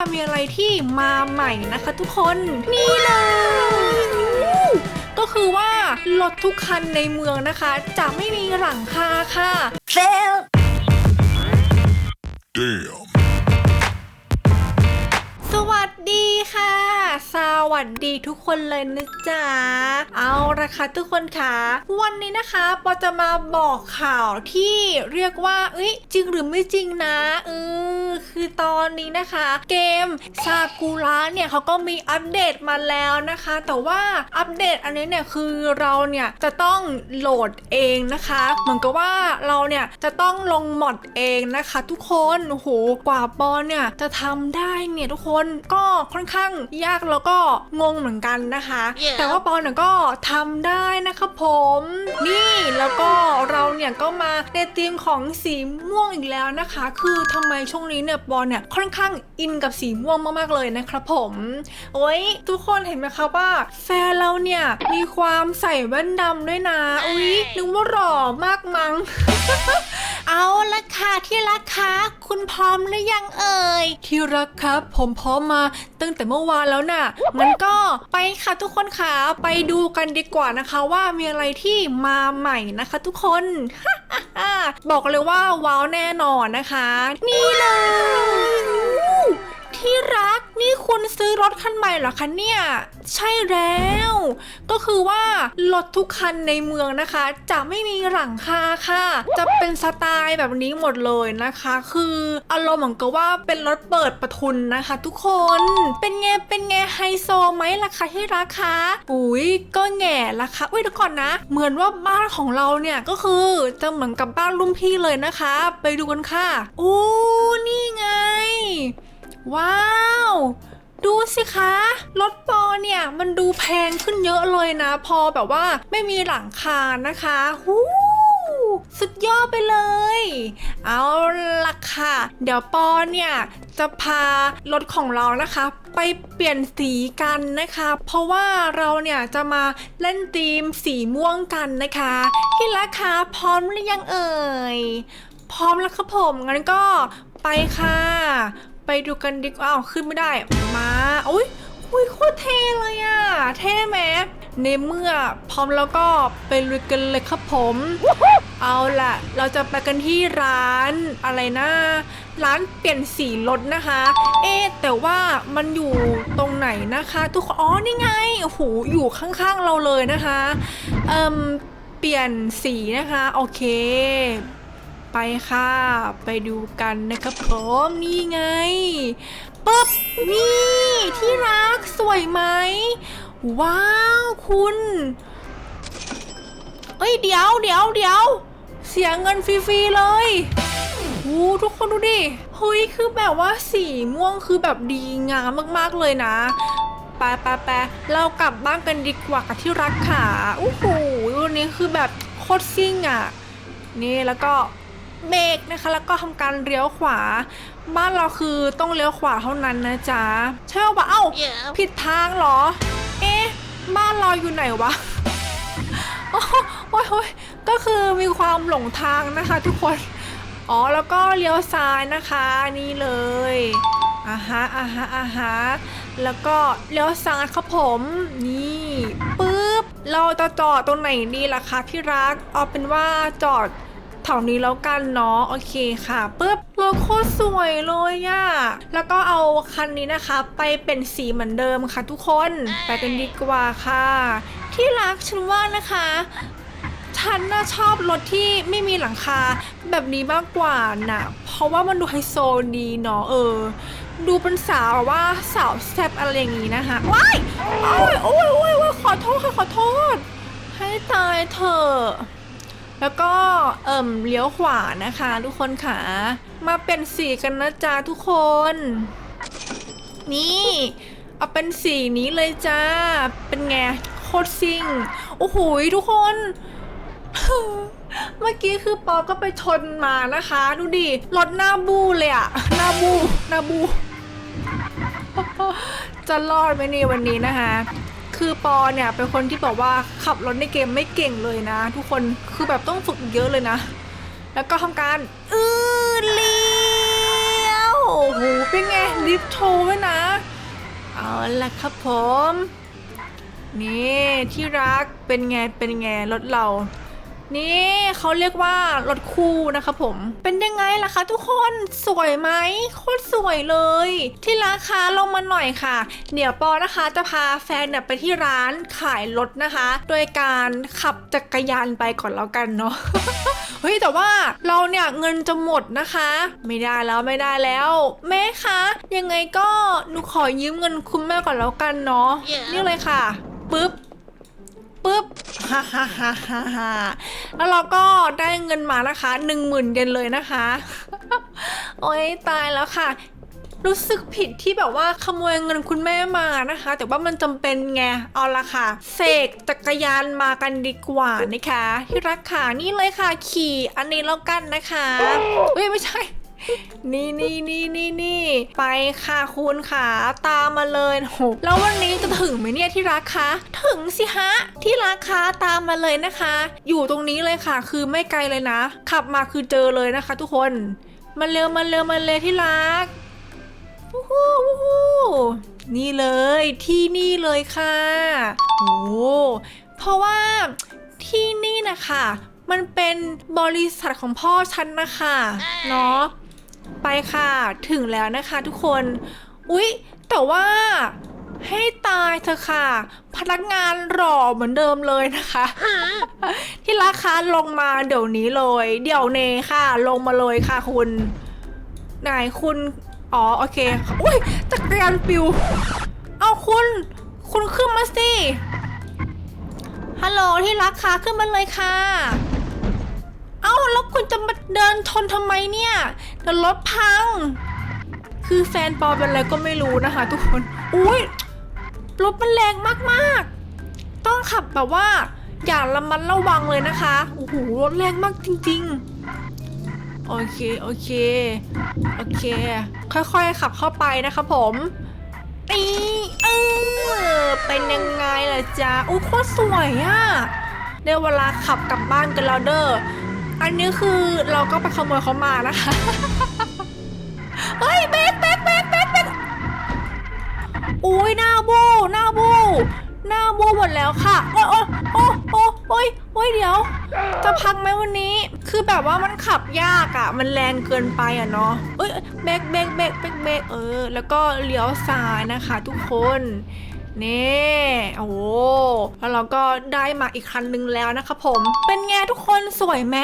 มีอะไรที่มาใหม่นะคะทุกคนนี่เลยก็คือว่ารถทุกคันในเมืองนะคะ จะไม่มีหลังคาค่ะ Fail. Damn. สวัสดีค่ะ สวัสดีทุกคนเลยนะจ๊ะ เอาละค่ะทุกคนค่ะ วันนี้นะคะปอจะมาบอกข่าวที่เรียกว่า เอ้ยจริงหรือไม่จริงนะ เออ คือตอนนี้นะคะ เกมซากุระเนี่ยเขาก็มีอัปเดตมาแล้วนะคะ แต่ว่าอัปเดตอันนี้เนี่ยคือเราเนี่ยจะต้องโหลดเองนะคะ เหมือนกับว่าเราเนี่ยจะต้องลงมอดเองนะคะ ทุกคนโอ้โหกว่าปอเนี่ยจะทำได้เนี่ยทุกคนก็ค่อนข้างยากแล้วก็งงเหมือนกันนะคะ Yeah. แต่ว่าปอเนี่ยก็ทำได้นะคะผม นี่แล้วก็เราเนี่ยก็มาในธีมของสีม่วงอีกแล้วนะคะ คือทำไมช่วงนี้เนี่ยบอเนี่ยค่อนข้างอินกับสีม่วงมากๆเลยนะครับผมโอ้ยทุกคนเห็นไหมคะว่า แฟนเราเนี่ยมีความใส่แว่นดำด้วยนะอุ้ยนึกว่าหล่อมากมั้ง เอาละค่ะที่รักคะคุณพร้อมหรือยังเอ่ยที่รักครับ ผมพร้อมมาตั้งแต่เมื่อวานแล้วน่ะงั้นก็ไปค่ะทุกคนค่ะไปดูกันดีกว่านะคะ ว่ามีอะไรที่มาใหม่นะคะ ทุกคนบอกเลยว่าว้าวแน่นอนนะคะ นี่เลย ที่รักนี่คุณซื้อรถคันใหม่เหรอคะเนี่ย ใช่แล้ว ก็คือว่ารถทุกคันในเมืองนะคะ จะไม่มีหลังคาค่ะ จะเป็นสไตล์แบบนี้หมดเลยนะคะ คืออารมณ์เหมือนกับว่าเป็นรถเปิดประทุนนะคะ ทุกคนเป็นไงเป็นไงไฮโซไหมล่ะคะที่รักคะอุ้ยก็แง่ละคะอุ้ยเดี๋ยวก่อนนะ เหมือนว่าบ้านของเราเนี่ยก็คือจะเหมือนกับบ้านรุ่นพี่เลยนะคะ ไปดูกันค่ะโอ้นี่ไง ว้าว ดูสิคะรถปอเนี่ยมันดูแพงขึ้นเยอะเลยนะ พอแบบว่าไม่มีหลังคานะคะหูสุดยอดไปเลย เอาล่ะค่ะ เดี๋ยวปอเนี่ยจะพารถของเรานะคะ ไปเปลี่ยนสีกันนะคะ เพราะว่าเราเนี่ยจะมาเล่นธีมสีม่วงกันนะคะที่รักคะพร้อมหรือยังเอ่ย พร้อมแล้วครับผมงั้นก็ไปค่ะ ไปดูกันดีกว่าอ้าวขึ้นไม่ได้ มาอุ้ยอุ้ยโคตรเท่เลยอะเท่ไหมในเมื่อพร้อมแล้วก็ไปลุยกันเลยครับผม เอาล่ะ เราจะไปกันที่ร้านอะไรนะ ร้านเปลี่ยนสีรถนะคะ เอ๊ะแต่ว่ามันอยู่ตรงไหนนะคะ ทุกคนอ๋อนี่ไงโอ้โหอยู่ข้างๆเราเลยนะคะ เอ่มเปลี่ยนสีนะคะ โอเค ไปค่ะ ไปดูกันนะครับผมนี่ไงปึ๊บนี่ที่รักสวยไหม ว้าวคุณเอ้ยเดี๋ยวเดี๋ยวเดี๋ยวเสียเงินฟรีๆเลยโอ้ทุกคนดูดิเฮ้ยคือแบบว่าสีม่วงคือแบบดีงามมากๆเลยนะปไปไปเรากลับบ้านกันดีกว่ากับที่รักขาโอ้โหวันนี้คือแบบโคตรซิ่งอะ นี่แล้วก็ เบรกนะคะ แล้วก็ทำการเลี้ยวขวา บ้านเราคือต้องเลี้ยวขวาเท่านั้นนะจ๊ะใช่ปะเอ้า Yeah. ผิดทางเหรอ เอ๊ะ บ้านเราอยู่ไหนวะโอ้โหโอ้ยโอ้ยก็คือมีความหลงทางนะคะ ทุกคน อ๋อ แล้วก็เลี้ยวซ้ายนะคะนี่เลยอ่าฮะอ่าฮะอ่าฮะแล้วก็เลี้ยวซ้ายครับผม นี่ปึ๊บ เราจะจอดตรงไหนดีล่ะคะพี่รัก เอาเป็นว่าจอด แถวนี้แล้วกันเนาะโอเคค่ะปึ๊บรถโคตรสวยเลยอะแล้วก็เอาคันนี้นะคะ ไปเป็นสีเหมือนเดิมค่ะ ทุกคนไปกันดีกว่าค่ะ ที่รักฉันว่านะคะฉันน่าชอบรถที่ไม่มีหลังคาแบบนี้มากกว่านะเพราะว่ามันดูไฮโซดีเนาะเออ ดูเป็นสาวว่าสาวแซ่บอะไรอย่างงี้นะคะว้ายโอ้ยโอ้ยโอ้ยโอ้ยขอโทษค่ะขอโทษ ให้ตายเถอะ แล้วก็เอิ่มเลี้ยวขวานะคะ ทุกคนค่ะ มาเป็นสีกันนะจ๊ะทุกคน นี่เอาเป็นสีนี้เลยจ้า เป็นไงโคตรซิ่ง โอ้โหทุกคน เมื่อกี้คือปอก็ไปชนมานะคะ ดูดิ รถหน้าบูเลยอะหน้าบูหน้าบู จะรอดไหมเนี่ยวันนี้นะคะ คือปอเนี่ยเป็นคนที่บอกว่าขับรถในเกมไม่เก่งเลยนะ ทุกคนคือแบบต้องฝึกเยอะเลยนะ แล้วก็ทำการอือเลี้ยวโอ้โหเป็นไงลิฟต์โชว์ไว้นะ เอาละครับผม นี่ที่รักเป็นไงเป็นไงรถเรา นี่เขาเรียกว่ารถคู่นะคะผม เป็นยังไงล่ะคะทุกคนสวยไหมโคตรสวยเลย ที่ราคาลงมาหน่อยค่ะ เดี๋ยวปอนะคะจะพาแฟนเนี่ยไปที่ร้านขายรถนะคะ โดยการขับจักรยานไปก่อนแล้วกันเนาะเฮ้ยแต่ว่าเราเนี่ยเงินจะหมดนะคะ ไม่ได้แล้วไม่ได้แล้ว แม่คะยังไงก็หนูขอยืมเงินคุณแม่ก่อนแล้วกันเนาะ Yeah. นี่เลยค่ะปึ๊บ ปึ๊บฮ่าฮ่าฮ่าฮ่าฮ่าแล้วเราก็ได้เงินมานะคะหนึ่งหมื่นเยนเลยนะคะ โอ้ยตายแล้วค่ะ รู้สึกผิดที่แบบว่าขโมยเงินคุณแม่มานะคะ แต่ว่ามันจำเป็นไง เอาละค่ะเสกจักรยานมากันดีกว่านะคะ ที่รักค่ะนี่เลยค่ะขี่อันนี้แล้วกันนะคะเฮ้ยไม่ใช่ นี่นี่นี่นี่นี่ไปค่ะคุณค่ะตามมาเลยโหแล้ววันนี้จะถึงไหมเนี่ยที่รักคะถึงสิฮะที่รักคะตามมาเลยนะคะ อยู่ตรงนี้เลยค่ะ คือไม่ไกลเลยนะ ขับมาคือเจอเลยนะคะ ทุกคนมาเร็วมาเร็วมาเลยที่รักวู้ฮู้วู้ฮู้นี่เลยที่นี่เลยค่ะโอ้เพราะว่าที่นี่นะคะมันเป็นบริษัทของพ่อฉันนะคะเนาะ ไปค่ะ ถึงแล้วนะคะทุกคน อุ๊ย แต่ว่าให้ตายเธอะค่ะ พนักงานหล่อเหมือนเดิมเลยนะคะ ที่ราคาลงมาเดี๋ยวนี้เลย เดี๋ยวเนค่ะ ลงมาเลยค่ะคุณไหนคุณ อ๋อ โอเค อุ้ยจักรยานปิว เอาคุณ คุณขึ้นมาสิ ฮัลโหลที่รักค่ะ ขึ้นมาเลยค่ะ อ้าแล้วคุณจะมาเดินชนทำไมเนี่ยเดี๋ยวรถพัง คือแฟนปอเป็นอะไรก็ไม่รู้นะคะ ทุกคน อุ้ยรถมันแรงมากๆ ต้องขับแบบว่า อย่าระมัดระวังเลยนะคะโอ้โหรถแรงมากจริง ๆ โอเค โอเค โอเค ค่อยๆ ขับเข้าไปนะคะผมนี่เออเป็นยังไงล่ะจ๊ะอู้โคตรสวยอะได้เวลาขับกลับบ้านกันแล้วเด้อ อันนี้คือเราก็ไปขโมยเขามานะคะ เฮ้ยเบรกเบรกเบรกเบรกเบกอุ้ยหน้าบูหน้าบูหน้าบูหมดแล้วค่ะ โอ้ยโอ้โอ้โอ้ยโอ้ยเดี๋ยว จะพังไหมวันนี้ คือแบบว่ามันขับยากอะ่ะ มันแรงเกินไปอะเนาะเอ้ยเบรกเบรกเบรกเบรกเบรกเออ แล้วก็เลี้ยวซ้ายนะคะ ทุกคน นี่โอ้โหแล้วเราก็ได้มาอีกคันหนึ่งแล้วนะคะผม เป็นไงทุกคนสวยไหม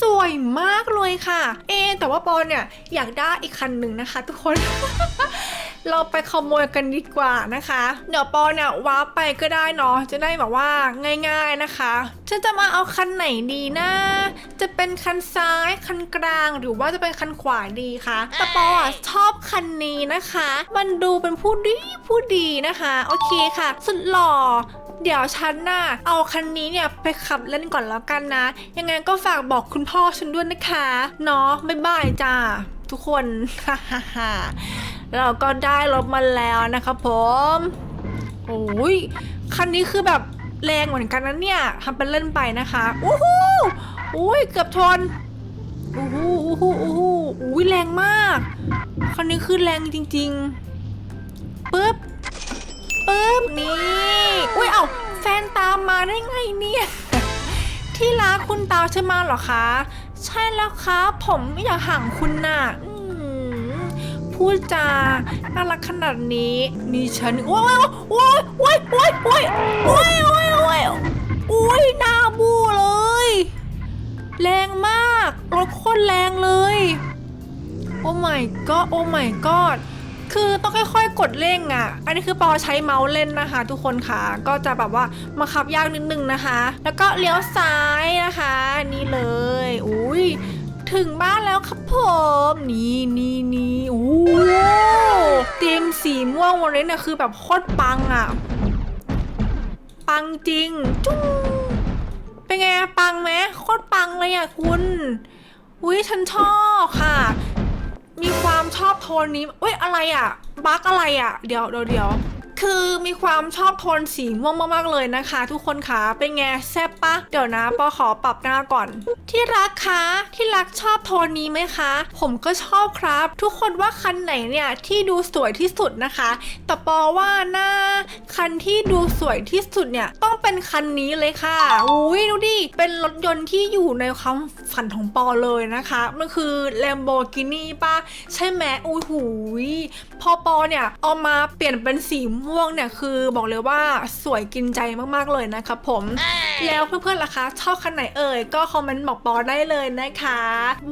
สวยมากเลยค่ะ เอแต่ว่าปอนเนี่ยอยากได้อีกคันหนึ่งนะคะ ทุกคน เราไปขโมยกันดีกว่านะคะ เดี๋ยวปอเนี่ยว้าไปก็ได้เนาะจะได้แบบว่าง่ายๆนะคะฉันจะมาเอาคันไหนดีนะ จะเป็นคันซ้ายคันกลางหรือว่าจะเป็นคันขวาดีคะแต่ปออะชอบคันนี้นะคะ มันดูเป็นผู้ดีผู้ดีนะคะ โอเคค่ะ สุดหล่อเดี๋ยวฉันน่ะเอาคันนี้เนี่ยไปขับเล่นก่อนแล้วกันนะ ยังไงก็ฝากบอกคุณพ่อฉันด้วยนะคะ เนาะบ๊ายบายจ้าทุกคนฮ่าฮ่า เราก็ได้รถมาแล้วนะคะผมโอ้ยคันนี้คือแบบแรงเหมือนกันนะเนี่ยทำเป็นเล่นไปนะคะอู้หูอุ้ยเกือบชนอู้หูอู้หูอู้หูอุ้ยแรงมากคันนี้คือแรงจริงๆปึ๊บปึ๊บนี่อุ้ยเอาแฟนตามมาได้ไงเนี่ยที่รักคุณตามฉันมาหรอคะ ใช่แล้วครับผมไม่อยากห่างคุณน่ะ พูดจาน่ารักขนาดนี้ นี่ฉันโอ้ยโอ้ยโอ้ยโอ้ยโอ้ยโอ้ยโอ้ยโอ้ยโอ้ยหน้าบูเลย แรงมากรถโคตรแรงเลย โอ้ my god โอ้ my god คือต้องค่อยๆ กดเร่งอะ อันนี้คือปอใช้เมาส์เล่นนะคะ ทุกคนค่ะ ก็จะแบบว่ามาขับยากนิดนึงนะคะ แล้วก็เลี้ยวซ้ายนะคะ นี่เลย อุ้ย ถึงบ้านแล้วครับผม นี่นี่นี่โอ้เตียมสีม่วงวันนี้นี่ยคือแบบโคตรปังอะปังจริง จุ้งเป็นไงปังไหมโคตรปังเลยอะคุณ อุ้ยฉันชอบค่ะ มีความชอบโทนนี้เอ้ยอะไรอะบั๊กอะไรอะเดี๋ยวเดี๋ยวเดี๋ยว คือมีความชอบโทนสีม่วงมากๆเลยนะคะ ทุกคนคะเป็นไงแซ่บปะเดี๋ยวนะปอขอปรับหน้าก่อน ที่รักคะที่รักชอบโทนนี้ไหมคะ ผมก็ชอบครับ ทุกคนว่าคันไหนเนี่ยที่ดูสวยที่สุดนะคะแต่ปอว่าหน้าคันที่ดูสวยที่สุดเนี่ยต้องเป็นคันนี้เลยค่ะอุ้ยดูดิเป็นรถยนต์ที่อยู่ในความฝันของปอเลยนะคะมันคือ Lamborghini ป่ะใช่ไหมอุ้ยหูยพอปอเนี่ยเอามาเปลี่ยนเป็นสีม่วงเนี่ยคือบอกเลยว่าสวยกินใจมากๆเลยนะครับผม แล้วเพื่อนๆล่ะคะ ชอบคันไหนเอ่ย ก็คอมเมนต์บอกปอได้เลยนะคะ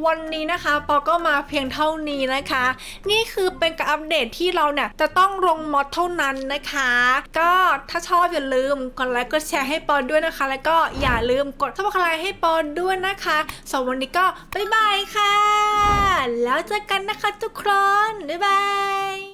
วันนี้นะคะปอก็มาเพียงเท่านี้นะคะ นี่คือเป็นการอัปเดตที่เราเนี่ยจะต้องลงมอดเท่านั้นนะคะ ก็ถ้าชอบอย่าลืมกดไลค์กดแชร์ให้ปอด้วยนะคะ แล้วก็อย่าลืมกดซับสไครต์ให้ปอด้วยนะคะสำหรับวันนี้ก็บ๊ายบายค่ะ แล้วเจอกันนะคะทุกคนบ๊ายบาย